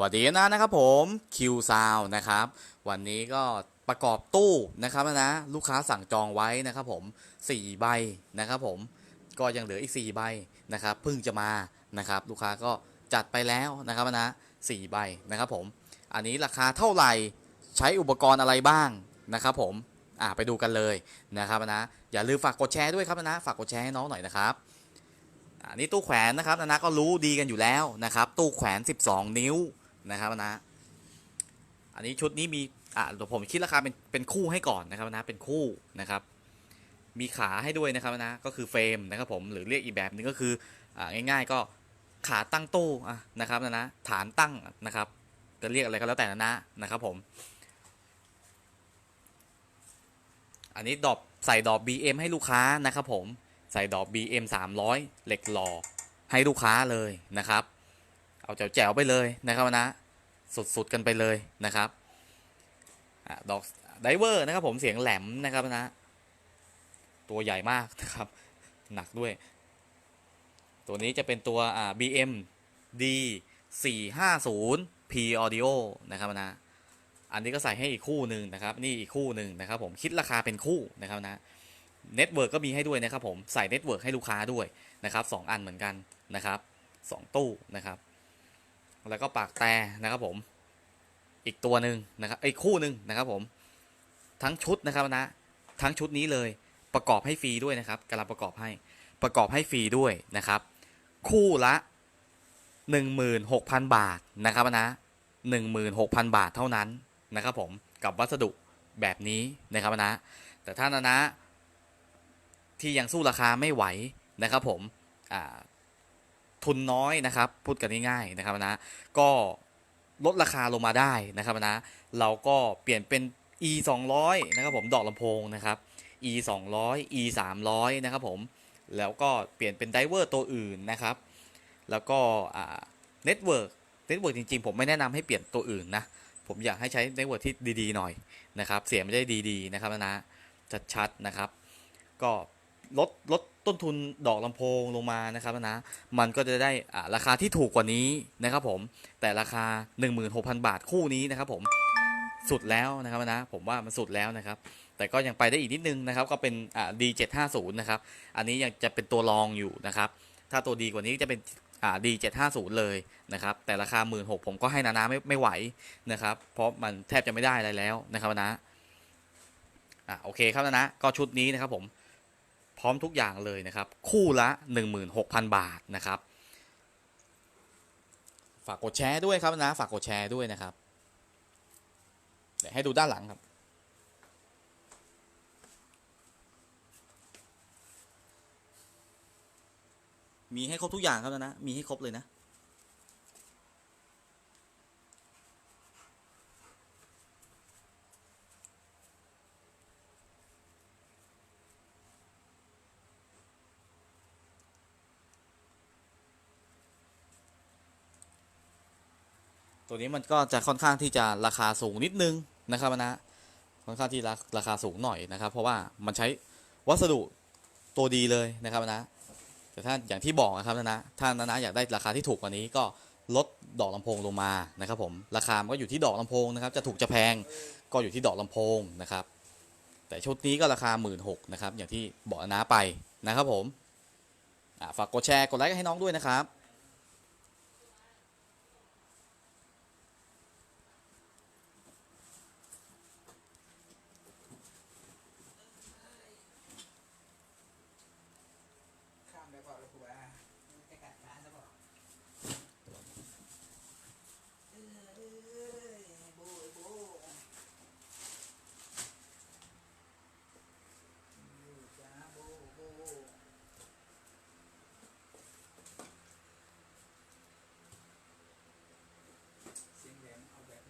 วัสดีนะนะครับผมคิวซาวนะครับวันนี้ก็ประกอบตู้นะครับนะลูกค้าสั่งจองไว้นะครับผม4ใบนะครับผมก็ยังเหลืออีก 4 ใบนะครับเพิ่งจะมานะครับลูกค้าก็จัดไปแล้วนะครับนะ4ใบนะครับผมอันนี้ราคาเท่าไหร่ใช้อุปกรณ์อะไรบ้างนะครับผมอ่าไปดูกันเลยนะครับนะอย่าลืมฝากกดแชร์ด้วยครับนะฝากกดแชร์ให้น้องหน่อยนะครับอันนี้ตู้แขวนนะครับนะนะก็รู้ดีกันอยู่แล้วนะครับ ตู้แขวน 12 นิ้ว นะครับนะ อันนี้ชุดนี้มีอ่าเดี๋ยวผมคิดราคาเป็นเป็นคู่ให้ก่อนนะครับนะเป็นคู่นะครับ มีขาให้ด้วยนะครับนะก็คือเฟรมนะครับผมหรือเรียกอีกแบบหนึงก็คืออ่าง่าย ๆ ก็ขาตั้งตู้อะนะครับนะนะฐานตั้งนะครับจะเรียกอะไรก็แล้วแต่นะนะนะครับผม อันนี้ดอกใส่ดอก BM ให้ลูกค้านะครับผมใส่ดอก BM 300 เหล็กหล่อให้ลูกค้าเลยนะครับ เอาแจ๋วๆไปเลยนะครับนะ สุดๆกันไปเลยนะครับอดอกไดเวอร์นะครับผมเสียงแหลมนะครับนะ ตัวใหญ่มากนะครับ หนักด้วย ตัวนี้จะเป็นตัวอ่า BM D 450 P Audio นะครับนะ อันนี้ก็ใส่ให้อีกคู่หนึ่งนะครับ นี่อีกคู่หนึ่งนะครับผมคิดราคาเป็นคู่นะครับนะเน็ตเวิร์กก็มีให้ด้วยนะครับผมใส่เน็ตเวิร์กให้ลูกค้าด้วยนะครับสองอันเหมือนกันนะครับสองตู้นะครับ แล้วก็ปากแต่นะครับผม อีกตัวหนึ่งนะครับไอีกคู่หนึ่งนะครับผม ทั้งชุดนะครับนะ ทั้งชุดนี้เลยประกอบให้ฟรีด้วยนะครับกำลังประกอบให้ประกอบให้ฟรีด้วยนะครับ คู่ละ 16,000 บาทนะครับนะ16,000 บาทเท่านั้นนะครับผมกับวัสดุแบบนี้นะครับนะ แต่ถ้านะนะที่ยังสู้ราคาไม่ไหวนะครับผมอ่า ทุนน้อยนะครับ พูดกันง่ายๆนะครับนะ ก็ลดราคาลงมาได้นะครับนะ เราก็เปลี่ยนเป็น e 200นะครับผมดอกลำโพงนะครับ e 200 e 300นะครับผม แล้วก็เปลี่ยนเป็นไดเวอร์ตัวอื่นนะครับ แล้วก็เน็ตเวิร์กเน็ตเวิร์กจริงๆ ผมไม่แนะนำให้เปลี่ยนตัวอื่นนะ ผมอยากให้ใช้เน็ตเวิร์กที่ดีๆ หน่อยนะครับ เสียงไม่ได้ดีๆ นะครับนะชัดๆนะครับ ก็ ลดลดต้นทุนดอกลำโพงลงมานะครับนะมันก็จะได้อ่าราคาที่ถูกกว่านี้นะครับผมแต่ราคา 16,000 บาทคู่นี้นะครับผมสุดแล้วนะครับนะผมว่ามันสุดแล้วนะครับ แต่ก็ยังไปได้อีกนิดนึงนะครับ ก็เป็นอ่า D750 นะครับ อันนี้ยังจะเป็นตัวรองอยู่นะครับ ถ้าตัวดีกว่านี้จะเป็นอ่า D750 เลยนะครับ แต่ราคา 16,000ผมก็ให้นานาไม่ไม่ไหวนะครับ เพราะมันแทบจะไม่ได้อะไรแล้วนะครับนะอะโอเคครับนะนะก็ชุดนี้นะครับผม พร้อมทุกอย่างเลยนะครับ คู่ละ 16,000 บาทนะครับ ฝากกดแชร์ด้วยครับนะ ฝากกดแชร์ด้วยนะครับเดี๋ยวให้ดูด้านหลังครับมีให้ครบทุกอย่างครับนะนะมีให้ครบเลยนะ ตัวนี้มันก็จะค่อนข้างที่จะราคาสูงนิดนึงนะครับนะค่อนข้างที่ราราคาสูงหน่อยนะครับ เพราะว่ามันใช้วัสดุตัวดีเลยนะครับนะแต่ถ้าอย่างที่บอกนะครับนะนะถ้านะนะอยากได้ราคาที่ถูกกว่านี้ก็ลดดอกลำโพงลงมานะครับผมราคามันก็อยู่ที่ดอกลำโพงนะครับจะถูกจะแพงก็อยู่ที่ดอกลำโพงนะครับ แต่ชุดนี้ก็ราคา 1 6ื่นนะครับอย่างที่บอกนะไปนะครับผมฝากกดแชร์กดไลค์ให้น้องด้วยนะครับ